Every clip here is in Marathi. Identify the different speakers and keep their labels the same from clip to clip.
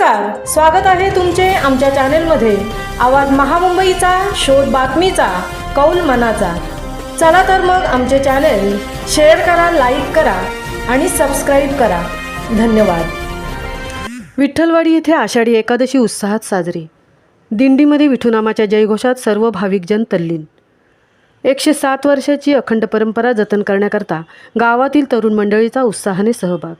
Speaker 1: नमस्कार स्वागत आहे तुमचे आमच्या चॅनेलमध्ये. आवाज महामुंबईचा शोध बातमीचा कौल मनाचा. चला तर मग आमचे चॅनेल शेअर करा लाईक करा आणि सबस्क्राईब करा. धन्यवाद. विठ्ठलवाडी येथे आषाढी एकादशी उत्साहात साजरी. दिंडीमध्ये विठुनामाच्या जयघोषात सर्व भाविकजन तल्लीन. एकशे सात वर्षाची अखंड परंपरा जतन करण्याकरता गावातील तरुण मंडळीचा उत्साहाने सहभाग.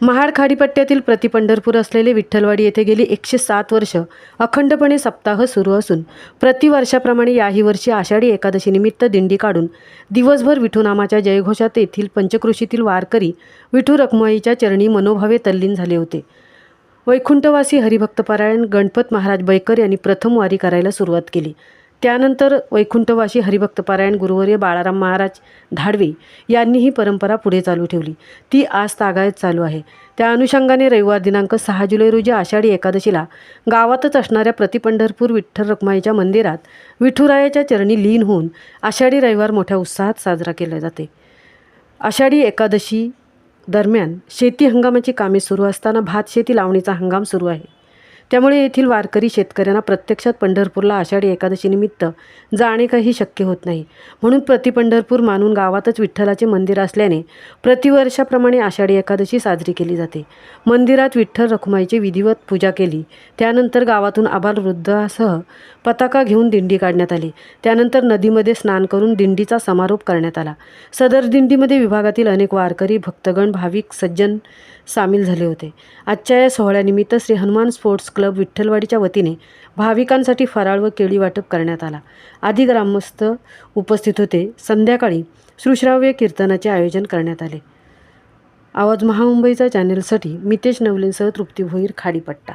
Speaker 1: महाड खाडीपट्ट्यातील प्रतिपंढरपूर असलेले विठ्ठलवाडी येथे गेली एकशे सात वर्ष. अखंडपणे सप्ताह सुरू असून प्रतिवर्षाप्रमाणे याही वर्षी आषाढी एकादशीनिमित्त दिंडी काढून दिवसभर विठूनामाच्या जयघोषात येथील पंचकृषीतील वारकरी विठू रखमाईच्या चरणी मनोभावे तल्लीन झाले होते. वैकुंठवासी हरिभक्तपरायण गणपत महाराज बैकर यांनी प्रथम वारी करायला सुरुवात केली. त्यानंतर वैकुंठवासी हरिभक्तपारायण गुरुवर्य बाळाराम महाराज धाडवे यांनी ही परंपरा पुढे चालू ठेवली. ती आज तागायत चालू आहे. त्या अनुषंगाने रविवार दिनांक सहा जुलै रोजी आषाढी एकादशीला गावातच असणाऱ्या प्रतिपंढरपूर विठ्ठल रखमाईच्या मंदिरात विठुरायाच्या चरणी लीन होऊन आषाढी रविवार मोठ्या उत्साहात साजरा केला जाते. आषाढी एकादशी दरम्यान शेती हंगामाची कामे सुरू असताना भात शेती लावणीचा हंगाम सुरू आहे. त्यामुळे येथील वारकरी शेतकऱ्यांना प्रत्यक्षात पंढरपूरला आषाढी एकादशीनिमित्त जाणे काही शक्य होत नाही. म्हणून प्रतिपंढरपूर मानून गावातच विठ्ठलाचे मंदिर असल्याने प्रतिवर्षाप्रमाणे आषाढी एकादशी साजरी केली जाते. मंदिरात विठ्ठल रखुमाईची विधिवत पूजा केली. त्यानंतर गावातून आबाल वृद्धासह पताका घेऊन दिंडी काढण्यात आली. त्यानंतर नदीमध्ये स्नान करून दिंडीचा समारोप करण्यात आला. सदर दिंडीमध्ये विभागातील अनेक वारकरी भक्तगण भाविक सज्जन सामील झाले होते. आजच्या या सोहळ्यानिमित्त श्री हनुमान स्पोर्ट्स क्लब विठ्ठलवाडीच्या वतीने भाविकांसाठी फराळ व केळी वाटप करण्यात आला. आधी ग्रामस्थ उपस्थित होते. संध्याकाळी सुश्राव्य कीर्तनाचे आयोजन करण्यात आले. आवाज महामुंबईचा चॅनेलसाठी मितेश नवलेंसह तृप्ती भोईर खाडीपट्टा.